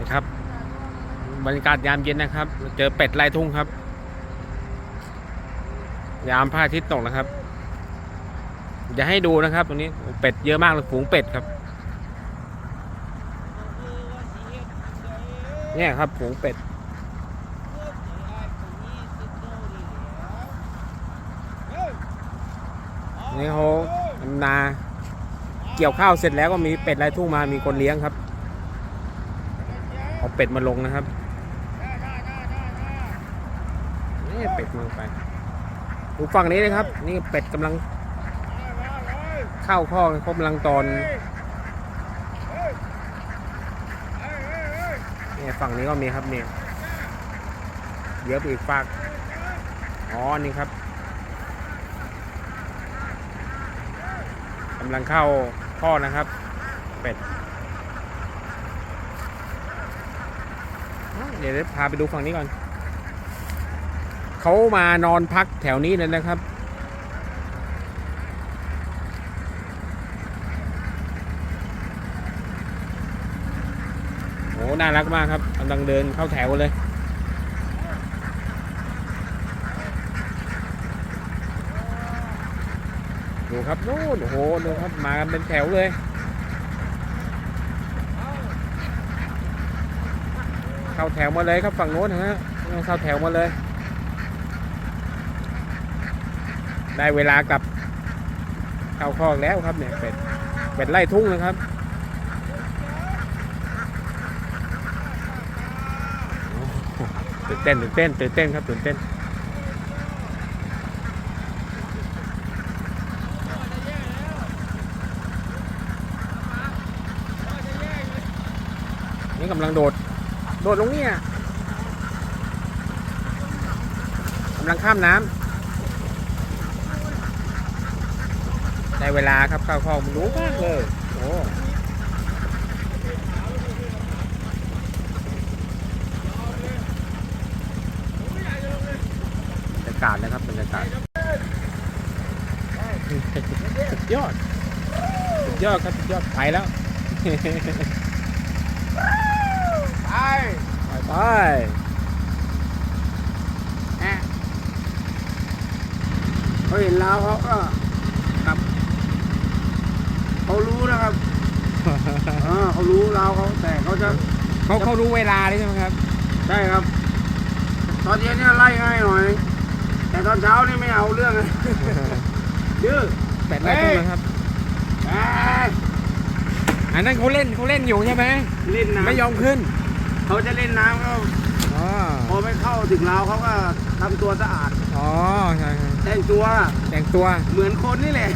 นะครับบรรยากาศยามเย็นนะครับ เจอเป็ดลายทุ่งครับ ยามพระอาทิตย์ตกนะครับจะให้ดูนะครับตรงนี้เป็ดเยอะมากเลยฝูงเป็ดครับ เนี่ยครับฝูงเป็ดนี่เขาทำนาเกี่ยวข้าวเสร็จแล้วก็มีเป็ดลายทุ่งมามีคนเลี้ยงครับ เอาเป็ดมาลงนะครับนี่เป็ดมาไปดูฝั่งนี้นะครับ นี่เป็ดกำลังเข้าข้อกเขากำลังตอนนี่ยฝั่งนี้ก็มีครับเนี่ยเยอะไปอีกฝากอ๋อนี่ครับกำลังเข้าข้อนะครับ เป็ด เดี๋ยวพาไปดูฝั่งนี้ก่อน เขามานอนพักแถวนี้เลยนะครับ โอ้ น่ารักมากครับกำลังเดินเข้าแถวเลยดูครับนู่นโอ้โหดูครับมากันเป็นแถวเลย เข้าแถวมาเลยครับฝั่งโน้นฮะเข้าแถวมาเลย ได้เวลากลับเข้าคอกแล้วครับเนี่ยเป็ดเป็ดไล่ทุ่งนะครับตื่นเต้นตื่นเต้นตื่นเต้นครับตื่นเต้นนี่กำลังโดด โดดลงเนี่ยกำลังข้ามน้ำได้เวลาครับข้าข้อมันรู้มากเลยโอ้บรรยากาศนะครับบรรยากาศสุดยอดสุดยอดครับสุดยอดไปแล้ว ไปไปไปแอะเขาเห็นเราเขาก็กลับเขารู้นะครับเออเขารู้เราเขาแต่เขาจะเขาเขารู้เวลาเลยใช่ไหมครับ ใช่ครับ ตอนเย็นเนี่ยไล่ง่ายหน่อย แต่ตอนเช้านี่ไม่เอาเรื่องเลยดื้อแปดไล่ทุ่งนะครับแอะอันนั้นเขาเล่นเขาเล่นอยู่ใช่ไหมเล่นน้ำไม่ยอมขึ้น เขาจะเล่นน้ำเขาอ๋อพอไปเข้าถึงเราเขาก็ทำตัวสะอาด อ๋อใช่ใช่แต่งตัวแต่งตัว เหมือนคนนี่แหละ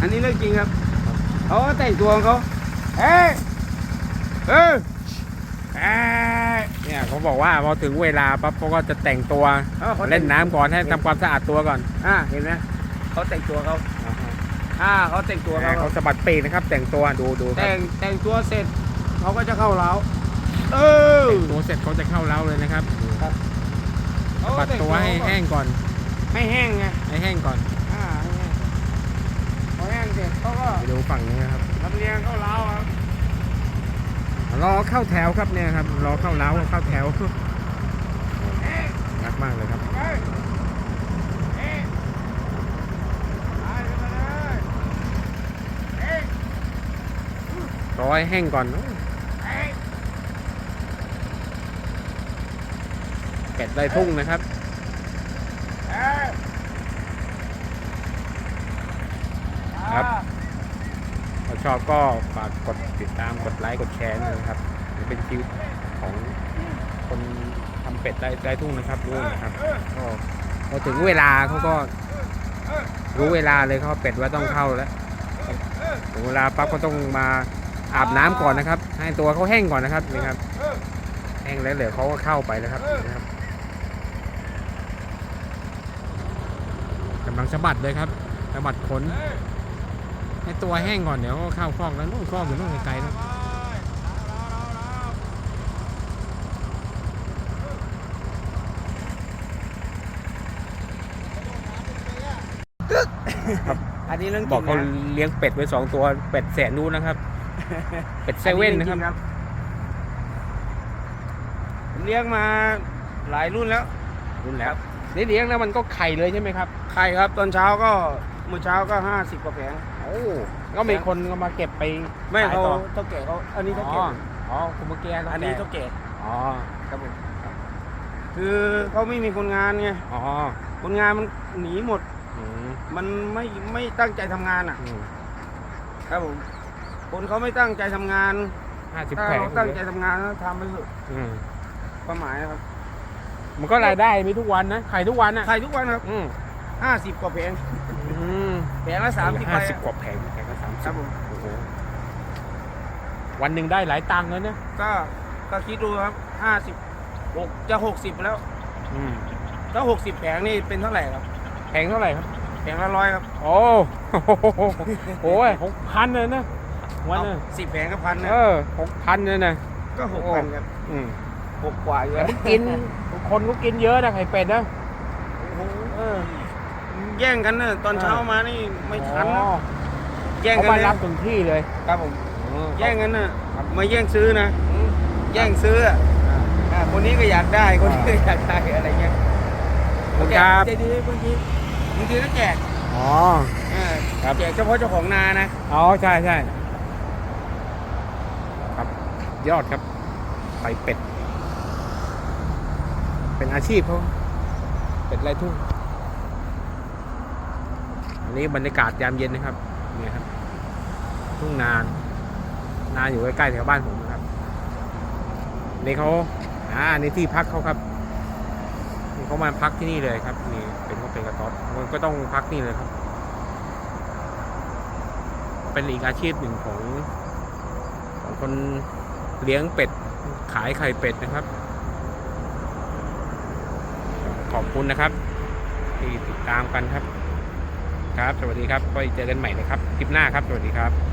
อันนี้เรื่องจริงครับเขาก็แต่งตัวของเขาเอ้ยเออเอ้ยเนี่ยเขาบอกว่าพอถึงเวลาปั๊บเขาก็จะแต่งตัว ออขาเล่นน้ำก่อนให้ทำความสะอาดตัวก่อนอ่าเห็นไหมเขาแต่งตัวเขาอ่าเขาแต่งตัวเขาเขาสะบัดปีกนะครับ แต่งตัวดูดูครับแต่งแต่งตัวเสร็จเขาก็จะเข้าเล้า เออแต่งตัวเสร็จเขาจะเข้าเล้าเลยนะครับเขาปัดแต่งตัวให้แห้งก่อนให้แห้งไงให้แห้งก่อนอ่าให้แห้งพอแห้งเสร็จเขาก็ไปดูฝั่งนี้นะครับลำเลียงเข้าเล้าครับรอเข้าแถวครับเนี่ยครับรอเข้าเล้าเข้าแถวรักมากเลยครับเฮ้ยเฮ้ยไปขึ้นมาเลยเฮ้ยรอให้แห้งก่อน เฮ้ย เป็ดไล่ทุ่งนะครับครับถ้าชอบก็ฝากกดติดตามกดไลค์กดแชร์ด้วยนะครับเป็นชีวิตของคนทำเป็ดไร่ไร่ทุ่งนะครับรู้นะครับก็พอถึงเวลาเขาก็รู้เวลาเลยเขาเป็ดว่าต้องเข้าแล้วถึงเวลาปั๊บก็ต้องมาอาบน้ำก่อนนะครับ ให้ตัวเขาแห้งก่อนนะครับนี่ครับแห้งแล้วเดี๋ยวเขาก็เข้าไปแล้วครับนะครับ กำลังสะบัดเลยครับสะบัดขนให้ตัวแห้งก่อนเดี๋ยวก็เข้าคลอกแล้วนู่นคลอกอยู่นู่นไกลๆนะอันนี้เรื่องจบริอกงเขานะเลี้ยงเป็ดไว้สองตัวเป็ดแสนรู้นะครับ เป็ดเซเว่นนะครับเเลี้ยงมาหลายรุ่นแล้ว รุ่นแล้ว นี่เลี้ยงแล้วมันก็ไข่เลยใช่ไหมครับ ไข่ครับตอนเช้าก็เมื่อเช้าก็ห้าสิบกว่าแผงโอ้ก็มีคนก็มาเก็บไปไม่ขายเขาต่อเท่าแก่เขาอันนี้เท่าอ๋แก่ออ๋อคุณเมื่อกี้อันนี้เท่าแก่อ๋อครับผมคือเขาไม่มีคนงานไงอ๋อคนงานมันหนีหมดอืมมันไม่ไม่ตั้งใจทำงานอะอืมครับผมคนเขาไม่ตั้งใจทำงานห้าสิบถ้าแผงเราตั้งใจทำงานแล้วทำไปเถอะอืมความหมายนะครับ มันก็รายได้มีทุกวันนะไข่ทุกวันนะขายทุกวันครับอืมห้าสิบกว่าแผงอืมแผงละสามสิบห้าสิบกว่าแผงแผงละสามคสิรับบผมโอ้โหวันหนึ่งได้หลายตังค์เลยนะก็ก็คิดดูครับห้าสิบหกจะหกสิบแล้ว อืมถ้าหกสิบแผงนี่เป็นเท่าไหร่ครับแพงเท่าไหร่ครับแผงละร้อยครับ โอ้โหโอ้ยหกพันเลยนะวันนึงสิบแผงก็พันนะเออหกพันเลยนะก็หกพันครับอืมหกกว่าอยู่แต่แล้วมันกิน คนก็กินเยอะนะไข่เป็ดนะโอ้โหเออแย่งกันนะตอนเช้ามานี่ไม่ทันนะอ๋อแย่งเขากันมาเลยรับถึงที่เลยครับผมอืมแย่งกันนะมาแย่งซื้อนะ แย่งซื้ออะอ่าอ่าคนนี้ก็อยากได้ คนนี้ก็อยากได้อะไรเงี้ยขอบคุณครับใจดีบางทีบางทีก็แจกอ๋อ อ่าครับ แจกเฉพาะเจ้าของนานะ อ๋อใช่ใช่ครับ ยอดครับไข่เป็ด เป็นอาชีพเขาเป็ดไรทุ่ง อันนี้บรรยากาศยามเย็นนะครับเนี่ยครับ ทุ่งนาน นาอยู่ใกล้ๆแถวบ้านผมนะครับนี่เขาอ่านี่ที่พักเขาครับนี่เขามาพักที่นี่เลยครับนี่เป็นก็เป็นกระต๊อบมันก็ต้องพักนี่เลยครับ เป็นอีกอาชีพหนึ่งของของคนเลี้ยงเป็ดขายไข่เป็ดนะครับ ขอบคุณนะครับ ที่ติดตามกันครับ ครับ สวัสดีครับไว้เจอกันใหม่นะครับคลิปหน้าครับ สวัสดีครับ